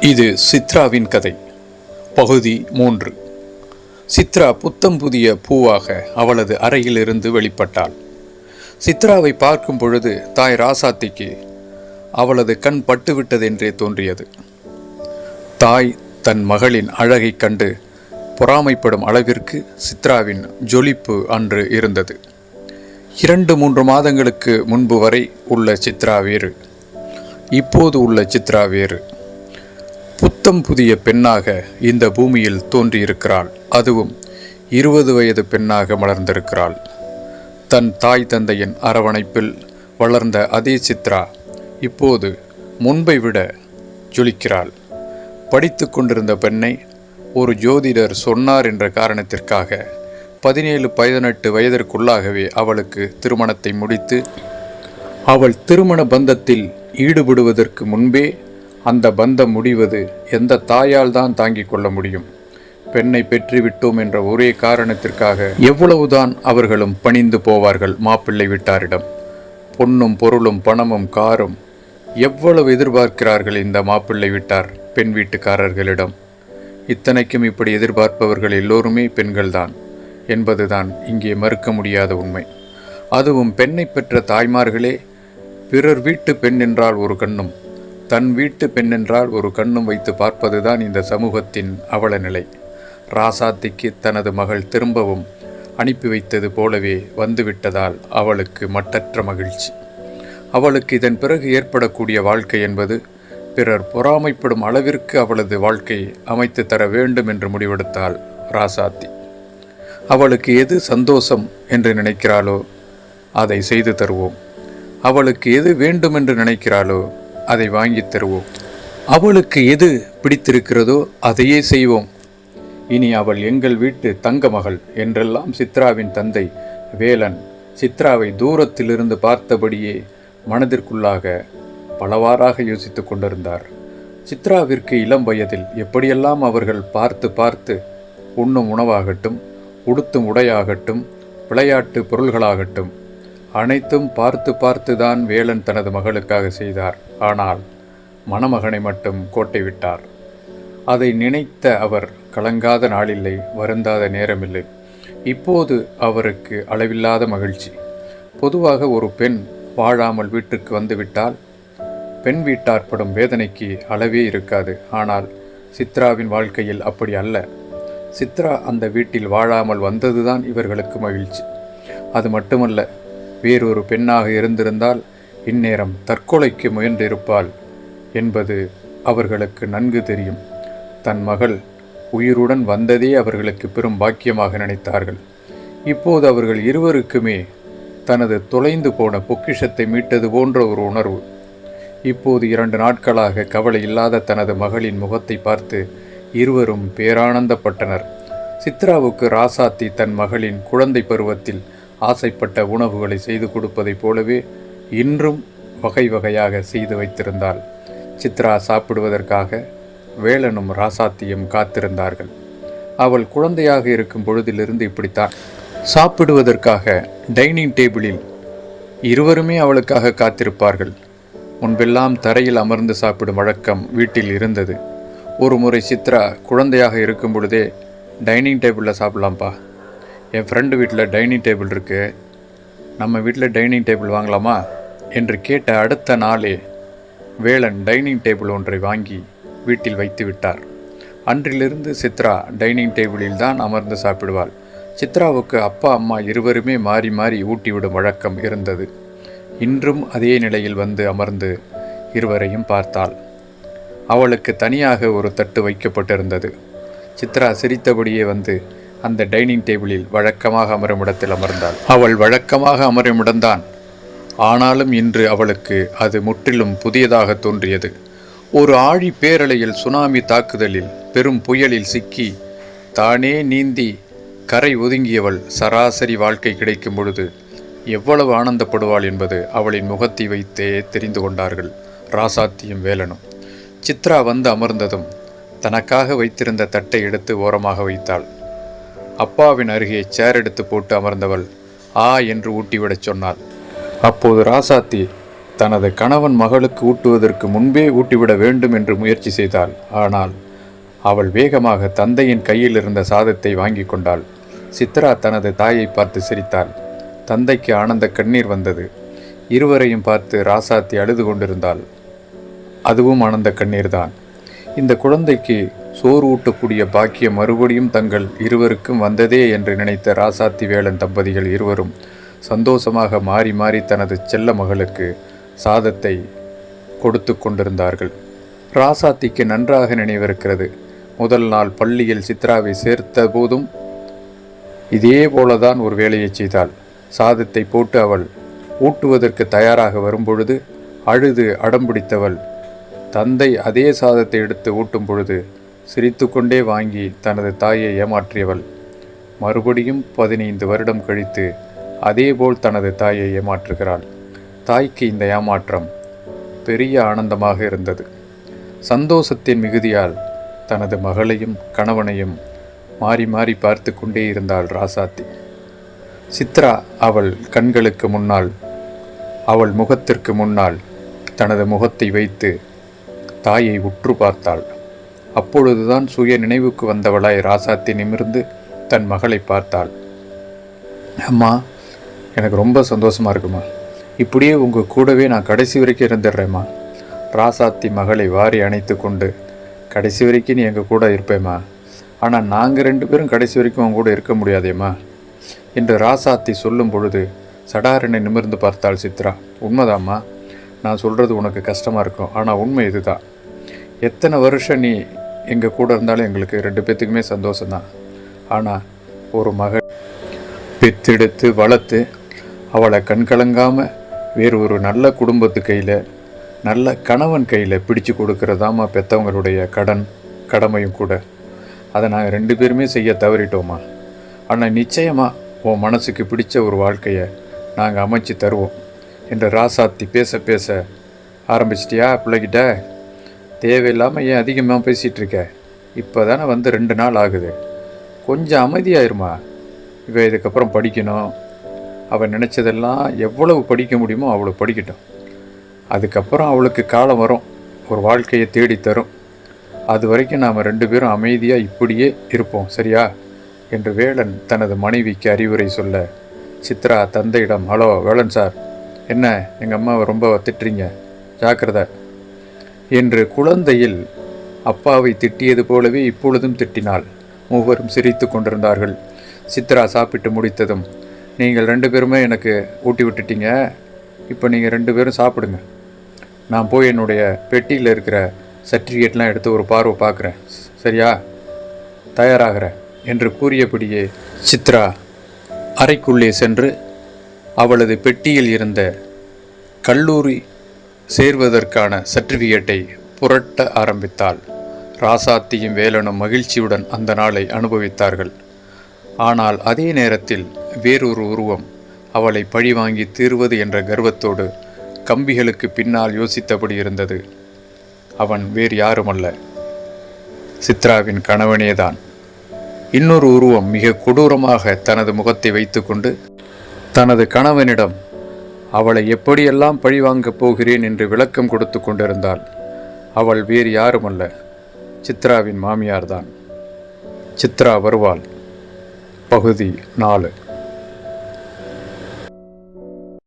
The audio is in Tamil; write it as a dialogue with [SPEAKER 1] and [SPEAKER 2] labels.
[SPEAKER 1] இது சித்ராவின் கதை பகுதி மூன்று. சித்ரா புத்தம் புதிய பூவாக அவளது அறையிலிருந்து வெளிப்பட்டாள். சித்ராவை பார்க்கும் பொழுது தாய் ராசாத்திக்கு அவளது கண் பட்டுவிட்டதென்றே தோன்றியது. தாய் தன் மகளின் அழகைக் கண்டு பொறாமைப்படும் அளவிற்கு சித்ராவின் ஜொலிப்பு அன்று இருந்தது. இரண்டு மூன்று மாதங்களுக்கு முன்பு வரை உள்ள சித்ரா வேறு. இப்போது உள்ள சித்ரா வேறு. புத்தம் புதிய பெண்ணாக இந்த பூமியில் தோன்றியிருக்கிறாள். அதுவும் இருபது வயது பெண்ணாக மலர்ந்திருக்கிறாள். தன் தாய் தந்தையின் அரவணைப்பில் வளர்ந்த அதே சித்ரா இப்போது முன்பை விட ஜொலிக்கிறாள். படித்து கொண்டிருந்த பெண்ணை ஒரு ஜோதிடர் சொன்னார் என்ற காரணத்திற்காக பதினேழு பதினெட்டு வயதிற்குள்ளாகவே அவளுக்கு திருமணத்தை முடித்து அவள் திருமண பந்தத்தில் ஈடுபடுவதற்கு முன்பே அந்த பந்தம் முடிவது எந்த தாயால் தான் தாங்கிக் கொள்ள முடியும். பெண்ணை பெற்றுவிட்டோம் என்ற ஒரே காரணத்திற்காக எவ்வளவுதான் அவர்களும் பணிந்து போவார்கள் மாப்பிள்ளை விட்டாரிடம். பொன்னும் பொருளும் பணமும் காரும் எவ்வளவு எதிர்பார்க்கிறார்கள் இந்த மாப்பிள்ளை விட்டார் பெண் வீட்டுக்காரர்களிடம். இத்தனைக்கும் இப்படி எதிர்பார்ப்பவர்கள் எல்லோருமே பெண்கள்தான் என்பதுதான் இங்கே மறுக்க முடியாத உண்மை. அதுவும் பெண்ணை பெற்ற தாய்மார்களே பிறர் வீட்டு பெண் என்றால் ஒரு கண்ணும் தன் வீட்டு பெண்ணென்றால் ஒரு கண்ணும் வைத்து பார்ப்பதுதான் இந்த சமூகத்தின் அவல நிலை. ராசாத்திக்கு தனது மகள் திரும்பவும் அனுப்பி வைத்தது போலவே வந்துவிட்டதால் அவளுக்கு மட்டற்ற மகிழ்ச்சி. அவளுக்கு இதன் பிறகு ஏற்படக்கூடிய வாழ்க்கை என்பது பிறர் பொறாமைப்படும் அளவிற்கு அவளது வாழ்க்கை அமைத்து தர வேண்டும் என்று முடிவெடுத்தாள் ராசாத்தி. அவளுக்கு எது சந்தோஷம் என்று நினைக்கிறாளோ அதை செய்து தருவோம். அவளுக்கு எது வேண்டும் என்று நினைக்கிறாளோ அதை வாங்கித் தருவோம். அவளுக்கு எது பிடித்திருக்கிறதோ அதையே செய்வோம். இனி அவள் எங்கள் வீட்டு தங்க மகள் என்றெல்லாம் சித்ராவின் தந்தை வேலன் சித்ராவை தூரத்திலிருந்து பார்த்தபடியே மனதிற்குள்ளாக பலவாறாக யோசித்துக் கொண்டிருந்தார். சித்ராவிற்கு இளம் வயதில் எப்படியெல்லாம் அவர்கள் பார்த்து பார்த்து உண்ணும் உணவாகட்டும் உடுத்தும் உடையாகட்டும் விளையாட்டு பொருள்களாகட்டும் அனைத்தும் பார்த்து பார்த்து தான் வேலன் தனது மகளுக்காக செய்தார். ஆனால் மணமகனை மட்டும் கோட்டை விட்டார் அதை நினைத்த அவர் கலங்காத நாளில்லை வருந்தாத நேரமில்லை. இப்போது அவருக்கு அளவில்லாத மகிழ்ச்சி. பொதுவாக ஒரு பெண் வாழாமல் வீட்டுக்கு வந்துவிட்டால் பெண் வீட்டார் படும் வேதனைக்கு அளவே இருக்காது. ஆனால் சித்ராவின் வாழ்க்கையில் அப்படி அல்ல. சித்ரா அந்த வீட்டில் வாழாமல் வந்ததுதான் இவர்களுக்கு மகிழ்ச்சி. அது மட்டுமல்ல வேறொரு பெண்ணாக இருந்திருந்தால் இந்நேரம் தற்கொலைக்கு முயன்றிருப்பாள் என்பது அவர்களுக்கு நன்கு தெரியும். தன் மகள் உயிருடன் வந்ததே அவர்களுக்கு பெரும் பாக்கியமாக நினைத்தார்கள். இப்போது அவர்கள் இருவருக்குமே தனது தொலைந்து போன பொக்கிஷத்தை மீட்டது போன்ற ஒரு உணர்வு. இப்போது இரண்டு நாட்களாக கவலை இல்லாத தனது மகளின் முகத்தை பார்த்து இருவரும் பேரானந்தப்பட்டனர். சித்ராவுக்கு ராசாத்தி தன் மகளின் குழந்தை பருவத்தில் ஆசைப்பட்ட உணவுகளை செய்து கொடுப்பதைப் போலவே இன்றும் வகை வகையாக செய்து வைத்திருந்தாள். சித்ரா சாப்பிடுவதற்காக வேலனும் ராசாத்தியும் காத்திருந்தார்கள். அவள் குழந்தையாக இருக்கும் பொழுதிலிருந்து இப்படித்தான். சாப்பிடுவதற்காக டைனிங் டேபிளில் இருவருமே அவளுக்காக காத்திருப்பார்கள். முன்பெல்லாம் தரையில் அமர்ந்து சாப்பிடும் வழக்கம் வீட்டில் இருந்தது. ஒரு முறை சித்ரா குழந்தையாக இருக்கும் பொழுதே டைனிங் டேபிளில் சாப்பிட்லாம்ப்பா என் ஃப்ரெண்டு வீட்டில் டைனிங் டேபிள் இருக்குது நம்ம வீட்டில் டைனிங் டேபிள் வாங்கலாமா? என்று கேட்ட அடுத்த நாளே வேலன் டைனிங் டேபிள் ஒன்றை வாங்கி வீட்டில் வைத்து விட்டார். அன்றிலிருந்து சித்ரா டைனிங் டேபிளில் தான் அமர்ந்து சாப்பிடுவாள். சித்ராவுக்கு அப்பா அம்மா இருவருமே மாறி மாறி ஊட்டிவிடும் வழக்கம் இருந்தது. இன்றும் அதே நிலையில் வந்து அமர்ந்து இருவரையும் பார்த்தாள். அவளுக்கு தனியாக ஒரு தட்டு வைக்கப்பட்டிருந்தது. சித்ரா சிரித்தபடியே வந்து அந்த டைனிங் டேபிளில் வழக்கமாக அமரும் இடத்தில் அமர்ந்தாள். அவள் வழக்கமாக அமரும் இடம்தான் ஆனாலும் இன்று அவளுக்கு அது முற்றிலும் புதியதாக தோன்றியது. ஒரு ஆழி பேரலையில் சுனாமி தாக்குதலில் பெரும் புயலில் சிக்கி தானே நீந்தி கரை ஒதுங்கியவள் சராசரி வாழ்க்கை கிடைக்கும் பொழுது எவ்வளவு ஆனந்தப்படுவாள் என்பது அவளின் முகத்தை வைத்தே தெரிந்து கொண்டார்கள் ராசாத்தியும் வேலனும். சித்ரா வந்து அமர்ந்ததும் தனக்காக வைத்திருந்த தட்டை எடுத்து ஓரமாக வைத்தாள். அப்பாவின் அருகே சேர் எடுத்து போட்டு அமர்ந்தவள் ஆ என்று ஊட்டிவிடச் சொன்னாள். அப்போது ராசாத்தி தனது கணவன் மகளுக்கு ஊட்டுவதற்கு முன்பே ஊட்டிவிட வேண்டும் என்று முயற்சி செய்தாள். ஆனால் அவள் வேகமாக தந்தையின் கையில் இருந்த சாதத்தை வாங்கி கொண்டாள். சித்ரா தனது தாயை பார்த்து சிரித்தாள். தந்தைக்கு ஆனந்த கண்ணீர் வந்தது. இருவரையும் பார்த்து ராசாத்தி அழுது கொண்டிருந்தாள். அதுவும் ஆனந்த கண்ணீர்தான். இந்த குழந்தைக்கு சோறு ஊட்டக்கூடிய பாக்கியம் மறுபடியும் தங்கள் இருவருக்கும் வந்ததே என்று நினைத்த ராசாத்தி வேளன் தம்பதிகள் இருவரும் சந்தோஷமாக மாறி மாறி தனது செல்ல மகளுக்கு சாதத்தை கொடுத்து கொண்டிருந்தார்கள். ராசாத்திக்கு நன்றாக நினைவிருக்கிறது. முதல் நாள் பள்ளியில் சித்ராவை சேர்த்த போதும் இதே போலதான் ஒரு வேலையை செய்தாள். சாதத்தை போட்டு அவள் ஊட்டுவதற்கு தயாராக வரும்பொழுது அழுது அடம்பிடித்தவள் தந்தை அதே சாதத்தை எடுத்து ஊட்டும் பொழுது சிரித்துக்கொண்டே வாங்கி தனது தாயை ஏமாற்றியவள். மறுபடியும் பதினைந்து வருடம் கழித்து அதேபோல் தனது தாயை ஏமாற்றுகிறாள். தாய்க்கு இந்த ஏமாற்றம் பெரிய ஆனந்தமாக இருந்தது. சந்தோஷத்தின் மிகுதியால் தனது மகளையும் கணவனையும் மாறி மாறி பார்த்து கொண்டே இருந்தாள் ராசாத்தி. சித்ரா அவள் கண்களுக்கு முன்னால் அவள் முகத்திற்கு முன்னால் தனது முகத்தை வைத்து தாயை உற்று பார்த்தாள். அப்பொழுதுதான் சுய நினைவுக்கு வந்தவளாய் ராசாத்தி நிமிர்ந்து தன் மகளை பார்த்தாள். அம்மா எனக்கு ரொம்ப சந்தோஷமா இருக்குமா? இப்படியே உங்கள் கூடவே நான் கடைசி வரைக்கும் இருந்துடுறேம்மா. ராசாத்தி மகளை வாரி அணைத்து கொண்டு கடைசி வரைக்கும் நீ எங்கள் கூட இருப்பேம்மா. ஆனால் நாங்கள் ரெண்டு பேரும் கடைசி வரைக்கும் அவங்க கூட இருக்க முடியாதேம்மா. என்று ராசாத்தி சொல்லும் பொழுது சடாரனை நிமிர்ந்து பார்த்தாள் சித்ரா. உண்மைதாம்மா. நான் சொல்கிறது உனக்கு கஷ்டமாக இருக்கும். ஆனால் உண்மை இதுதான். எத்தனை வருஷம் நீ எங்கள் கூட இருந்தாலும் எங்களுக்கு ரெண்டு பேர்த்துக்குமே சந்தோஷம்தான். ஆனால் ஒரு மகள் பெத்தெடுத்து வளர்த்து அவளை கண்கலங்காமல் வேறு ஒரு நல்ல குடும்பத்து கையில் நல்ல கணவன் கையில் பிடிச்சு கொடுக்குறதாம்மா பெற்றவங்களுடைய கடன் கடமையும் கூட. அதை நாங்கள் ரெண்டு பேருமே செய்ய தவறிட்டோமா ஆனால் நிச்சயமாக உன் மனசுக்கு பிடிச்ச ஒரு வாழ்க்கையை நாங்கள் அமைச்சு தருவோம் என்று ராசாத்தி பேச பேச ஆரம்பிச்சிட்டியா பிள்ளைகிட்ட? தேவையில்லாமல் ஏன் அதிகமாக பேசிகிட்ருக்க இப்போ தானே வந்து ரெண்டு நாள் ஆகுது. கொஞ்சம் அமைதியாயிருமா? இவன் இதுக்கப்புறம் படிக்கணும். அவள் நினச்சதெல்லாம் எவ்வளவு படிக்க முடியுமோ அவ்வளோ படிக்கட்டும். அதுக்கப்புறம் அவளுக்கு காலம் வரும். ஒரு வாழ்க்கையை தேடித்தரும் அது வரைக்கும் நாம் ரெண்டு பேரும் அமைதியாக இப்படியே இருப்போம் சரியா? என்று வேலன் தனது மனைவிக்கு அறிவுரை சொல்ல சித்ரா தந்தையிடம் ஹலோ வேலன் சார். என்ன எங்கள் அம்மாவை ரொம்ப திட்டுறீங்க? ஜாக்கிரதை. என்று குழந்தையில் அப்பாவை திட்டியது போலவே இப்பொழுதும் திட்டினாள். மூவரும் சிரித்து கொண்டிருந்தார்கள். சித்ரா சாப்பிட்டு முடித்ததும் நீங்கள் ரெண்டு பேருமே எனக்கு ஊட்டி விட்டுட்டீங்க. இப்போ நீங்கள் ரெண்டு பேரும் சாப்பிடுங்க. நான் போய் என்னுடைய பெட்டியில் இருக்கிற சர்டிஃபிகேட்லாம் எடுத்து ஒரு பார்வை பார்க்குறேன். சரியா? தயாராகிறேன் என்று கூறியபடியே சித்ரா அறைக்குள்ளே சென்று அவளது பெட்டியில் இருந்த கல்லூரி சேர்வதற்கான சர்டிஃபிகேட்டை புரட்ட ஆரம்பித்தாள். ராசாத்தியும் வேலனும் மகிழ்ச்சியுடன் அந்த நாளை அனுபவித்தார்கள். ஆனால் அதே நேரத்தில் வேறொரு உருவம் அவளை பழிவாங்கி தீர்வது என்ற கர்வத்தோடு கம்பிகளுக்கு பின்னால் யோசித்தபடி இருந்தது. அவன் வேறு யாருமல்ல. சித்ராவின் கணவனேதான். இன்னொரு உருவம் மிக கொடூரமாக தனது முகத்தை வைத்துக்கொண்டு தனது கணவனிடம் அவளை எப்படியெல்லாம் பழிவாங்கப் போகிறேன் என்று விளக்கம் கொடுத்து கொண்டிருந்தாள். அவள் வேறு யாருமல்ல. சித்ராவின் மாமியார்தான். சித்ரா வருவாள். பகுதி நாலு.